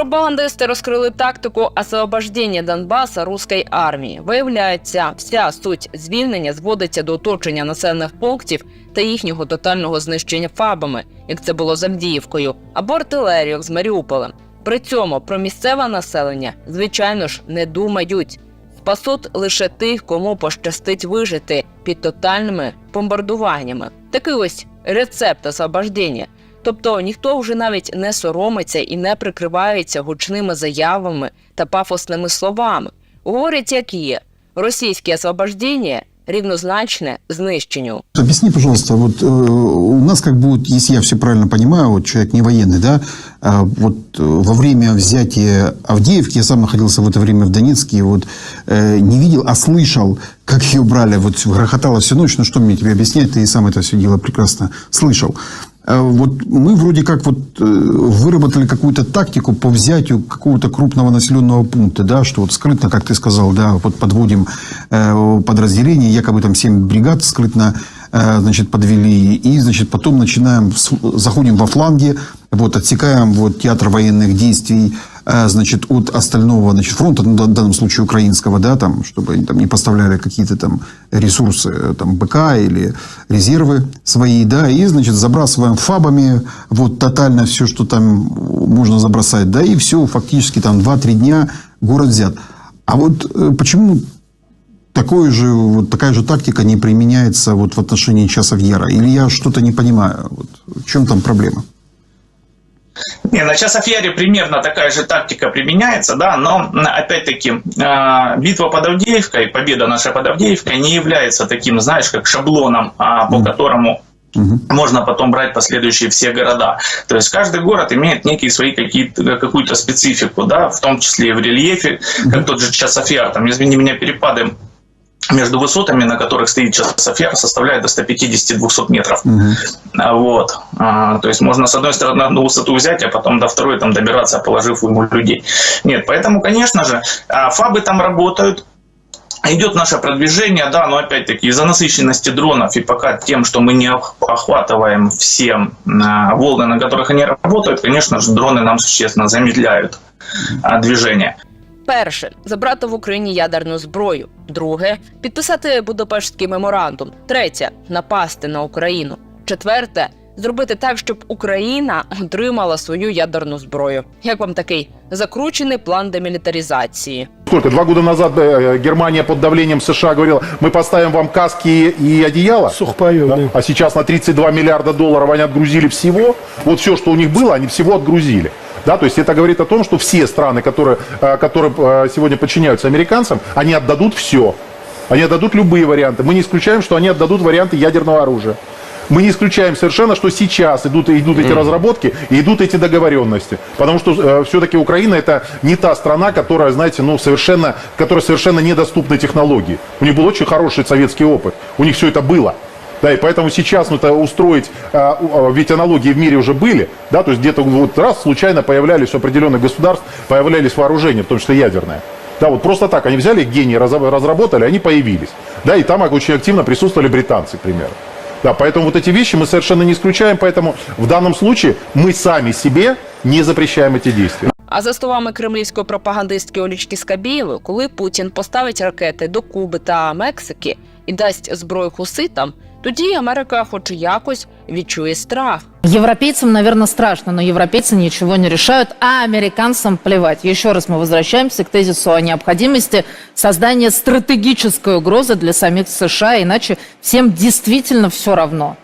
Пропагандисти розкрили тактику освобождення Донбаса руської армії. Виявляється, вся суть звільнення зводиться до оточення населених пунктів та їхнього тотального знищення фабами, як це було з або артилерією з Маріуполем. При цьому про місцеве населення, звичайно ж, не думають. Спасуть лише тих, кому пощастить вижити під тотальними бомбардуваннями. Такий ось рецепт освобождення. Тобто ніхто вже навіть не соромиться і не прикривається гучними заявами та пафосними словами. Говорять, як є: російське освобождення рівнозначне знищенню. Объясни, пожалуйста, вот э, у нас как бы, вот, если я все правильно понимаю, вот человек не военный, да, а вот э, во время взятия Авдеевки, я сам находился в это время в Донецке, и вот э, не видел, а слышал, как ее брали, вот грохотало всю ночь, ну что мне тебе объяснять, ты и сам это все дело прекрасно слышал. А Вот мы вроде как вот э, выработали какую-то тактику по взятию какого-то крупного населенного пункта, да, что вот скрытно, как ты сказал, да, вот подводим э, подразделения, якобы там 7 бригад скрытно э, значит, подвели, и, значит, потом начинаем, с- заходим во фланге, вот, отсекаем вот театр военных действий, э, значит, от остального, значит, фронта, ну, в данном случае украинского, да, там, чтобы они там не поставляли какие-то там ресурсы, э, там, БК или резервы свои, да, и, значит, забрасываем фабами, вот, тотально все, что там можно забросать, да, и все, фактически там 2-3 дня город взят. А вот э, почему такое же, вот такая же тактика не применяется вот в отношении часов Яра? Или я что-то не понимаю? Вот, в чем там проблема? Не, на Часофьяре примерно такая же тактика применяется, да, но опять-таки э, битва под Авдеевкой, победа наша под Авдеевкой не является таким, знаешь, как шаблоном, а, по которому Мгм. можно потом брать последующие все города. То есть каждый город имеет некие свои какие-то, какую-то специфику, да, в том числе и в рельефе, как тот же Часофьяр, там, извини меня, перепады между высотами, на которых стоит Часофьяр, составляют до 150-200 метров. А, Вот. А, То есть можно с одной стороны одну высоту взять, а потом до второй там добираться, положив ему людей. Нет, поэтому, конечно же, а, фабы там работают, Идет наше продвижение, да, но опять-таки из-за насыщенности дронов и пока тем, что мы не ох- охватываем все волны, на которых они работают, конечно же, дроны нам существенно замедляют движение. Перше забрати в Україні ядерну зброю. Друге підписати Будапештський меморандум. Третє напасти на Україну. Четверте зробити так, щоб Україна отримала свою ядерну зброю. Як вам такий закручений план демілітаризації? Сколько? Два года назад э, Германия под давлением США говорила, мы поставим вам каски и одеяло. Сухпайок, Да? да. А сейчас на 32 миллиарда долларов они отгрузили всего. Вот все, что у них было, они всего отгрузили. Да, то есть это говорит о том, что все страны, которые, э, которые э, сегодня подчиняются американцам, они отдадут все. Они отдадут любые варианты. Мы не исключаем, что они отдадут варианты ядерного оружия. Мы не исключаем совершенно, что сейчас идут, идут эти разработки и идут эти договоренности. Потому что все-таки Украина это не та страна, которая, знаете, ну, совершенно, которая совершенно недоступны технологии. У них был очень хороший советский опыт. У них все это было. Да, и поэтому сейчас ну, это устроить, а, у- а, ведь аналогии в мире уже были, да, то есть где-то вот раз случайно появлялись у определенных государств, появлялись вооружения, в том числе ядерные. Да, вот просто так, они взяли их гении, разра- разработали, они появились. Да, и там очень активно присутствовали британцы, к примеру. Да, поэтому вот эти вещи мы совершенно не исключаем, поэтому в данном случае мы сами себе не запрещаем эти действия. А за словами кремлівської пропагандистки Олічки Скабєєвої, коли Путін поставить ракети до Куби та Мексики і дасть зброю хуситам, тоді Америка, хоч якось, відчує страх. Европейцам, наверное, страшно, но европейцы ничего не решают, а американцам плевать. Еще раз мы возвращаемся к тезису о необходимости создания стратегической угрозы для самих США, иначе всем действительно все равно.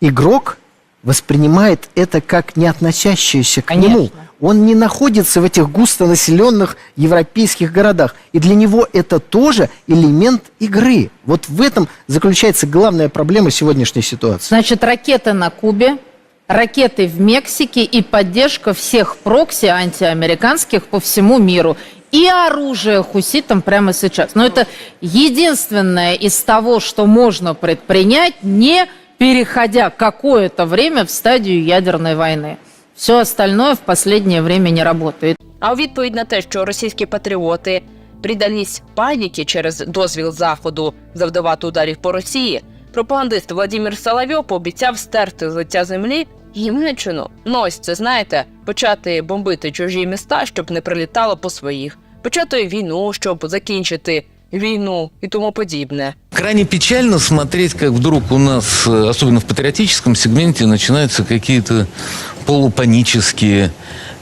Игрок воспринимает это как не относящееся к Конечно. нему. Он не находится в этих густонаселенных европейских городах. И для него это тоже элемент игры. Вот в этом заключается главная проблема сегодняшней ситуации. Значит, ракеты на Кубе, ракеты в Мексике и поддержка всех прокси антиамериканских по всему миру. И оружие хуситам прямо сейчас. Но это единственное из того, что можно предпринять, не переходя какое-то время в стадию ядерной войны. Все остальное в последнее время не работает. А у відповідь на те, що російські патріоти придались паніки через дозвіл заходу завдавати ударів по Росії, пропагандист Владимир Соловйов пообіцяв стерти з лиця землі Німеччину. Ну ось це знаєте, почати бомбити чужі міста, щоб не прилітало по своїх, почати війну, щоб закінчити війну і тому подібне. Крайне печально смотреть, как вдруг у нас, э, особенно в патриотическом сегменте, начинаются какие-то полупанические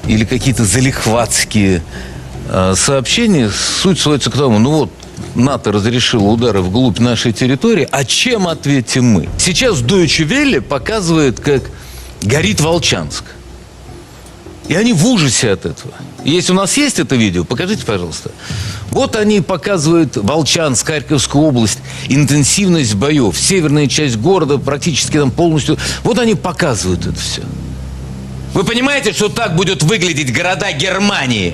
или какие-то залихватские э, сообщения. Суть сводится к тому, ну вот, НАТО разрешило удары вглубь нашей территории, а чем ответим мы? Сейчас Deutsche Welle показывает, как горит Волчанск. и они в ужасе от этого. Если у нас есть это видео, покажите, пожалуйста. Вот они показывают Волчанск, Харьковскую область, интенсивность боев, северная часть города практически там полностью. Вот они показывают это все. Вы понимаете, что так будут выглядеть города Германии?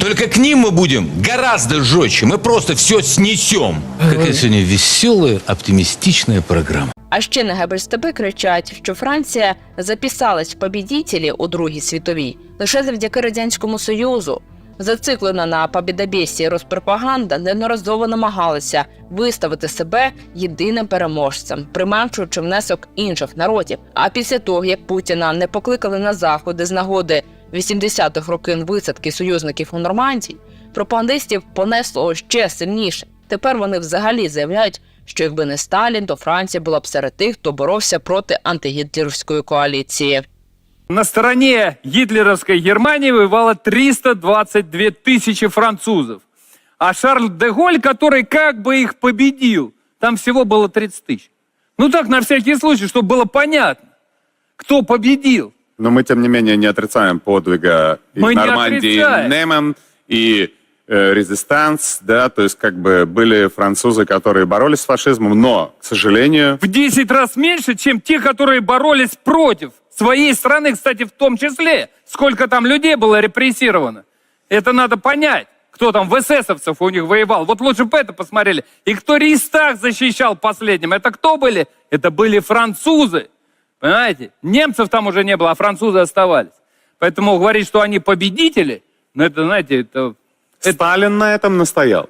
Только к ним мы будем гораздо жестче. Мы просто все снесем. Какая сегодня веселая, оптимистичная программа. А ще на Гебельстепи кричать, що Франція записалась в побідітелі у Другій світовій лише завдяки радянському союзу. Зациклена на побідобєсі розпропаганда неодноразово намагалася виставити себе єдиним переможцем, применшуючи внесок інших народів. А після того, як Путіна не покликали на заходи з нагоди 80-х років висадки союзників у Нормандії, пропагандистів понесло ще сильніше. Тепер вони взагалі заявляють, що якби не Сталін, то Франція була б серед тих, хто боровся проти антигітлерівської коаліції. На стороне гитлеровской Германии воевало 322 тысячи французов. А Шарль де Голь, который как бы их победил, там всего было 30 тысяч. Ну так, на всякий случай, чтобы было понятно, кто победил. Но мы, тем не менее, не отрицаем подвига и Мы не Нормандии, отрицаем. Неман и э, Резистанс, да, то есть как бы были французы, которые боролись с фашизмом, но, к сожалению, В 10 раз меньше, чем те, которые боролись против своей страны, кстати, в том числе. Сколько там людей было репрессировано. Это надо понять. Кто там в эсэсовцев у них воевал. Вот лучше бы это посмотрели. И кто Рейхстаг защищал последним. Это кто были? Это были французы. Понимаете? Немцев там уже не было, а французы оставались. Поэтому говорить, что они победители, ну это, знаете, это... Сталин на этом настоял.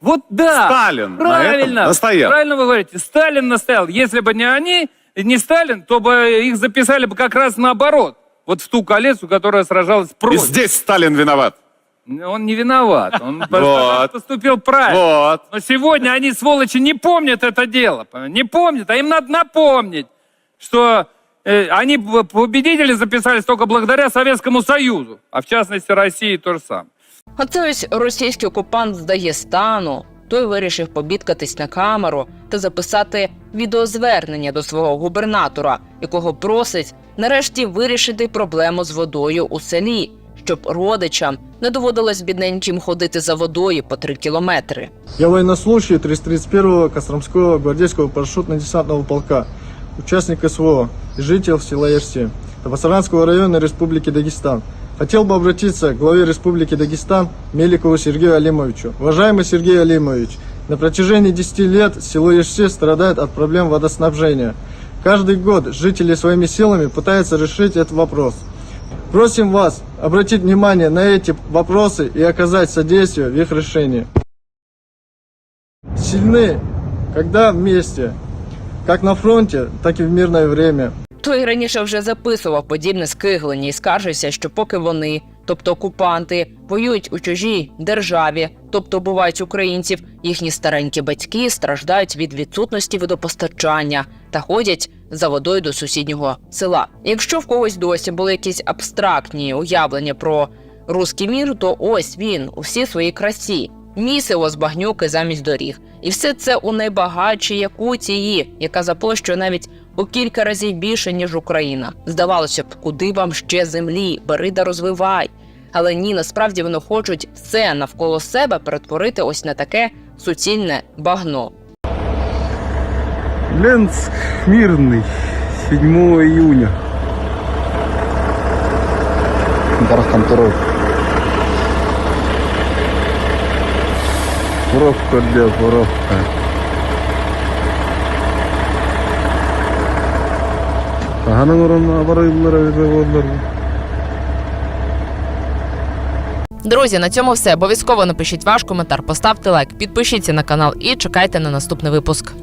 Вот да. Сталин на правильно, этом настоял. Правильно вы говорите. Сталин настоял. Если бы не они, не Сталин, то бы их записали бы как раз наоборот. Вот в ту колесу, которая сражалась И против. здесь Сталин виноват. Он не виноват. Он Вот. поступил правильно. Вот. Но сегодня они, сволочи, не помнят это дело. Не помнят, а им надо напомнить, что э, они победители записались только благодаря Советскому Союзу, а в частности России то же самое. Оце ось російський окупант з Дагестану. Той вирішив побідкатись на камеру та записати відеозвернення до свого губернатора, якого просить нарешті вирішити проблему з водою у селі, щоб родичам не доводилось бідненьким ходити за водою по три кілометри. Я военнослужащий 331-го Костромского гвардейского парашютно-десантного полка, участник СВО житель села Ерси, Табасаранского района Республики Дагестан. Хотел бы обратиться к главе Республики Дагестан Меликову Сергею Алимовичу. Уважаемый Сергей Алимович, на протяжении 10 лет село Ерси страдает от проблем водоснабжения. Каждый год жители своими силами пытаются решить этот вопрос. Просим вас обратить внимание на эти вопросы и оказать содействие в их решении сильны, когда вместе, как на фронте, так и в мирное время. Той раніше вже записував подібне скиглення і скаржився, що поки вони, тобто окупанти, воюють у чужій державі, тобто бувають українців, їхні старенькі батьки страждають від відсутності водопостачання та ходять за водою до сусіднього села. Якщо в когось досі були якісь абстрактні уявлення про руський мір, то ось він у всій своїй красі. Місиво з багнюки замість доріг. І все це у найбагатшій Якутії, яка за площою навіть у кілька разів більше, ніж Україна. Здавалося б, куди вам ще землі, бери да розвивай. Але ні, насправді вони хочуть все навколо себе перетворити ось на таке суцільне багно. Ленск мирный, 7 июня. Барахтан второй. Пробка для пробка. Аганың орнына барыйлар заводлар. Друзі, на цьому все. Обов'язково напишіть ваш коментар, поставте лайк, підпишіться на канал і чекайте на наступний випуск.